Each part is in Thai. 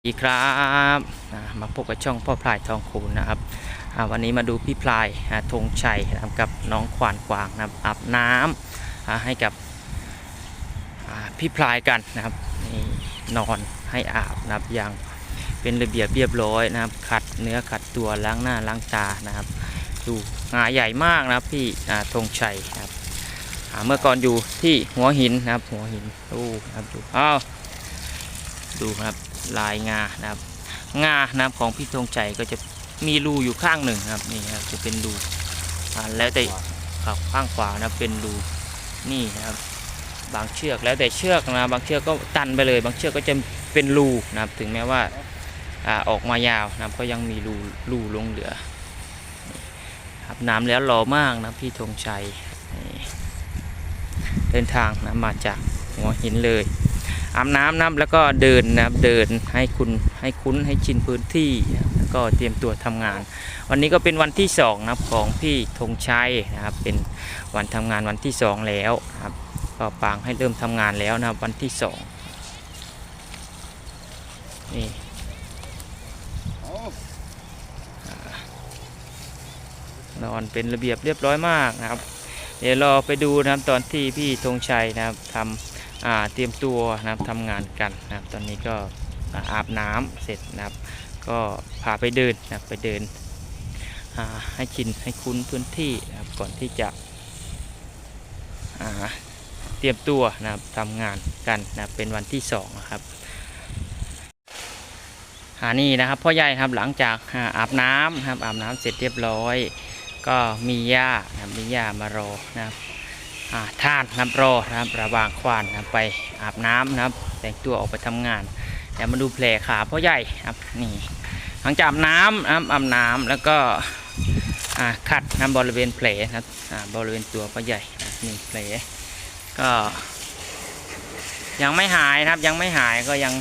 สวัสดีครับมาพบกับช่องพ่อพลายทองคูณนะครับวันนี้มาดูพี่พลายธงชัยนะครับกับน้องควานกวางนะครับอาบน้ำอ่าให้กับพี่พลายกันนะครับนอนให้อาบนะครับอย่างเป็นระเบียบเรียบร้อยนะครับ ขัดเนื้อขัดตัวล้างหน้าล้างตานะครับ ดูงาใหญ่มากนะครับพี่ธงชัยนะครับเมื่อก่อนอยู่ที่หัวหินนะครับหัวหินดูนะครับดูอ้าวดูครับ ลายงานะครับงานะครับของพี่ธงชัยก็จะมีรูอยู่ข้างหนึ่งครับนี่ครับจะเป็นรูแล้วแต่ครับข้างขวานะเป็นรูนี่นะครับ บางเชือกแล้วแต่เชือกนะบางเชือกก็ตันไปเลย บางเชือกก็จะเป็นรูนะครับ ถึงแม้ว่าอ่าออกมายาวนะครับก็ยังมีรูรูลงเหลืออาบน้ำแล้วหล่อมากนะพี่ธงชัยเดินทางนะมาจากหัวหินเลย อาบน้ำนะครับแล้วก็เดินนะครับเดินให้คุณให้คุ้นให้ชินพื้นที่แล้วก็เตรียมตัวทำงาน วันนี้ก็เป็นวันที่สองนะครับของพี่ธงชัยนะครับเป็นวันทำงานวันที่สองแล้วครับก็ปางให้เริ่มทำงานแล้วนะครับวันที่สองนี่นอนเป็นระเบียบเรียบร้อยมากนะครับ เดี๋ยวราไปดูนะครับตอนที่พี่ธงชัยนะครับทำอ่า เตรียมตัวนะครับทำงานกันนะครับ ตอนนี้ก็อาอาบน้ำเสร็จนะครับ ก็พาไปเดินนะครับไปเดินให้ชินให้คุ้นพื้นที่นะครับก่อนที่จะเตรียมตัวนะครับทำงานกันนะเป็นวันที่สองนะครับอ่านี่นะครับพ่อใหญ่ครับหลังจากอาบน้ำนะครับอาบน้ำเสร็จเรียบร้อย ก็มีย่านะมีย่ามารอนะครับ ท่านน้ำรอนะครับระวางควานนะครับไปอาบน้ำนะครับ แต่งตัวออกไปทำงานเดี๋ยวมาดูแผลขาพ่อใหญ่ครับนี่หลังจากอาบน้ำนะครับอาบน้ำแล้วก็ขัดน้ำบริเวณแผลนะครับบริเวณตัวพ่อใหญ่นี่แผลก็ ยังไม่หายนะครับยังไม่หายก็ยัง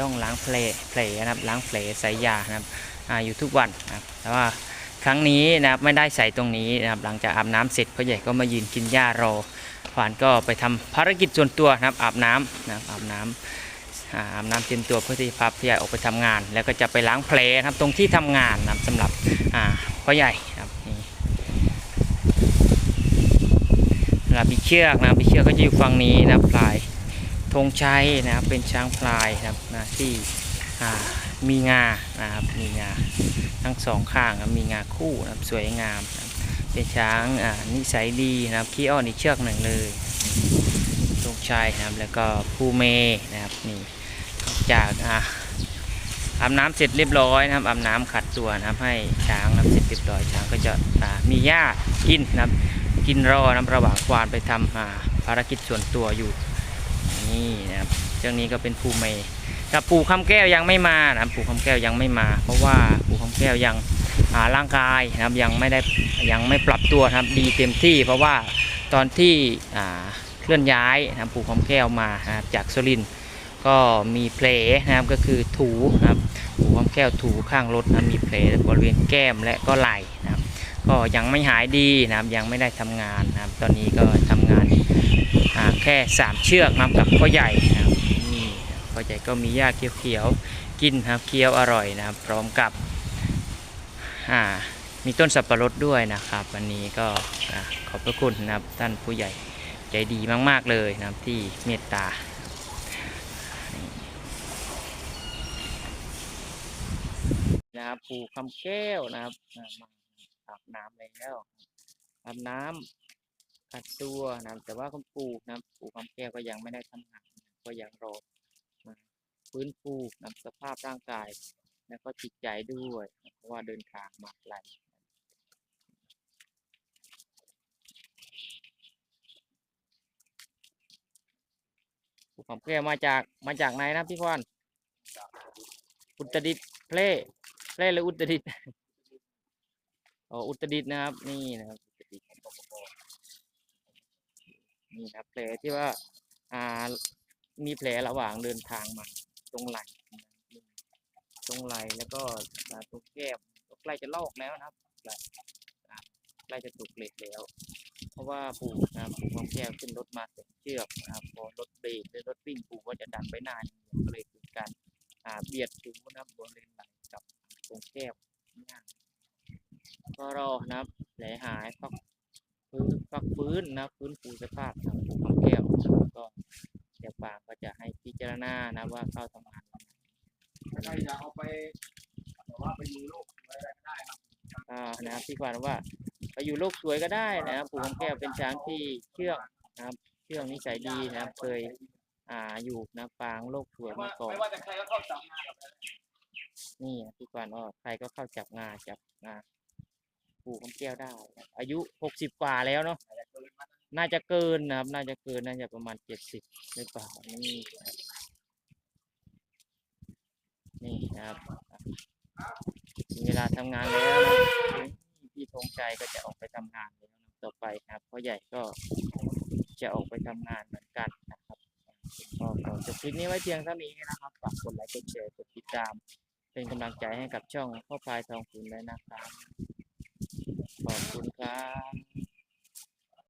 ต้องล้างแผลแผลนะครับล้างแผลใส่ยานะครับออยู่ทุกวันนะครับแต่ว่า ครั้งนี้นะครับไม่ได้ใส่ตรงนี้นะครับหลังจากอาบน้ำเสร็จพ่อใหญ่ก็มายืนกินหญ้ารอขวานก็ไปทำภารกิจส่วนตัวนะครับอาบน้ำนะครับอาบน้ำอาอาบน้ำเตรียมตัวเพื่อที่พาพ่อใหญ่ออกไปทำงาน แล้วก็จะไปล้างแผลนะครับตรงที่ทำงานนะครับสำหรับพ่อใหญ่นะครับนี่สำปีเชือกนะครับปีเชือกก็จะอยู่ฝั่งนี้นะครับพลายธงชัยนะครับเป็นช้างพลายนะครับที่ มีงานะครับมีงาทั้งสองข้างมีงาคู่นะครับสวยงามนะเป็นช้างนิสัยดีนะครับขี้อ้อนอีกเชือกหนึ่งเลยลูกชายนะครับแล้วก็ผู้เมนะครับนี่จากอ่าอาบน้ำเสร็จเรียบร้อยนะครับอาบน้ำขัดตัวนะครับให้ช้างนะครับเสร็จเรียบร้อยช้างก็จะมีหญ้ากินนะครับกินรอนะครับระหว่างควานไปทำอ่าภารกิจส่วนตัวอยู่นี่นะครับเจ้านี้ก็เป็นผู้เม กับปู่คำแก้วยังไม่มานะครับปู่คำแก้วยังไม่มา เพราะว่าปู่คำแก้วยังร่างกายนะครับยังไม่ได้ยังไม่ปรับตัวครับดีเต็มที่ เพราะว่าตอนที่เคลื่อนย้ายนะครับปู่คำแก้วมานะครับจากสุรินก็มีแผลนะครับก็คือถูนะครับปู่คำแก้วถูข้างรถนะมีแผลบริเวณแก้มและก็ไหล่นะครับก็ยังไม่หายดีนะครับยังไม่ได้ทำงานนะครับตอนนี้ก็ทำงานแค่สามเชือกนะครับกับพ่อใหญ่นะครับ พ่อใหญ่ก็มีหญ้าเขียวๆกินครับเคี้ยวอร่อยนะครับ พร้อมกับมีต้นสับปะรดด้วยนะครับ วันนี้ก็ขอบพระคุณนะครับท่านผู้ใหญ่ใจดีมาก ๆ เลยนะครับที่เมตตานะครับปูคำแก้วนะครับอามาอาบน้ำแล้วอาบน้ำขัดตัวนะครับแต่ว่าคุณปู่นะครับปู่คำแก้วก็ยังไม่ได้ทำงานก็ยังรอ ฟื้นฟูนำสภาพร่างกาย และก็จิตใจด้วยเพราะว่าเดินทางมาไกลภูเขาแก้วมาจากมาจากไหนนะพี่พรอุตรดิตถ์แพร่แพร่หรืออุตรดิตอ๋ออุตรดิตนะครับ นี่นะครับอุตรดิตนี่นะครับแผลที่ว่าอ่ามีแผลระหว่างเดินทางมา ตรงไหล่ตรงไหล่แล้วก็อ่าตรงแก้มก็ใกล้จะลอกแล้วนะครับใกล้อ่ใกล้จะถูกเหล็กแล้ว เพราะว่าปูนะครับปูของแก้วขึ้นรถมาเสร็จเชือกนะครับพอรถเบรกหรือรถวิ่งปูก็จะดันไปหน้าเดียวก็เลยเกิดการอ่าเบียดถูนะครับบริเวณไหลกับตรงแก้วย่างก็รอนะครับแผลหายพักฟื้นพักฟื้นนะฟื้นฟูสภาพทางภูเขาแก้วก็เดี๋ยวปางก็จะให้พิจารณานะว่าเข้าทำง ใครจะเอาไปแต่ว่าไปดูโลกอะไรก็ได้ครับอ่านะครับพี่ควานว่าไปอยู่โลกสวยก็ได้นะครับปู่คำแก้วเป็นช้างที่เชื่องนะครับเชื่องนิสัยดีนะครับ เคยอ่าอยู่นะปางโลกสวยมาก่อนไม่ว่าจะใครก็เข้าจับงานกับนี่อะพี่ควานว่าใครก็เข้าจับงาจับงาปู่คำแก้วได้ อายุหกสิบกว่าแล้วเนาะน่าจะเกินนะครับ น่าจะเกินน่าจะประมาณเจ็ดสิบหรือเปล่านี่ นะครับนี่นะครับอะถึงเวลาทำงานแล้วพี่ธงชัยก็จะออกไปทำงานแล้วต่อไปนะครับพ่อใหญ่ก็จะออกไปทำงานเหมือนกันนะครับก็ขอจบคลิปนี้ไว้เพียงเท่านี้นะครับฝากกดไลค์กดแชร์กดติดตาม เป็นกำลังใจให้กับช่องพ่อพายทองคุณเลยนะครับขอบคุณครับ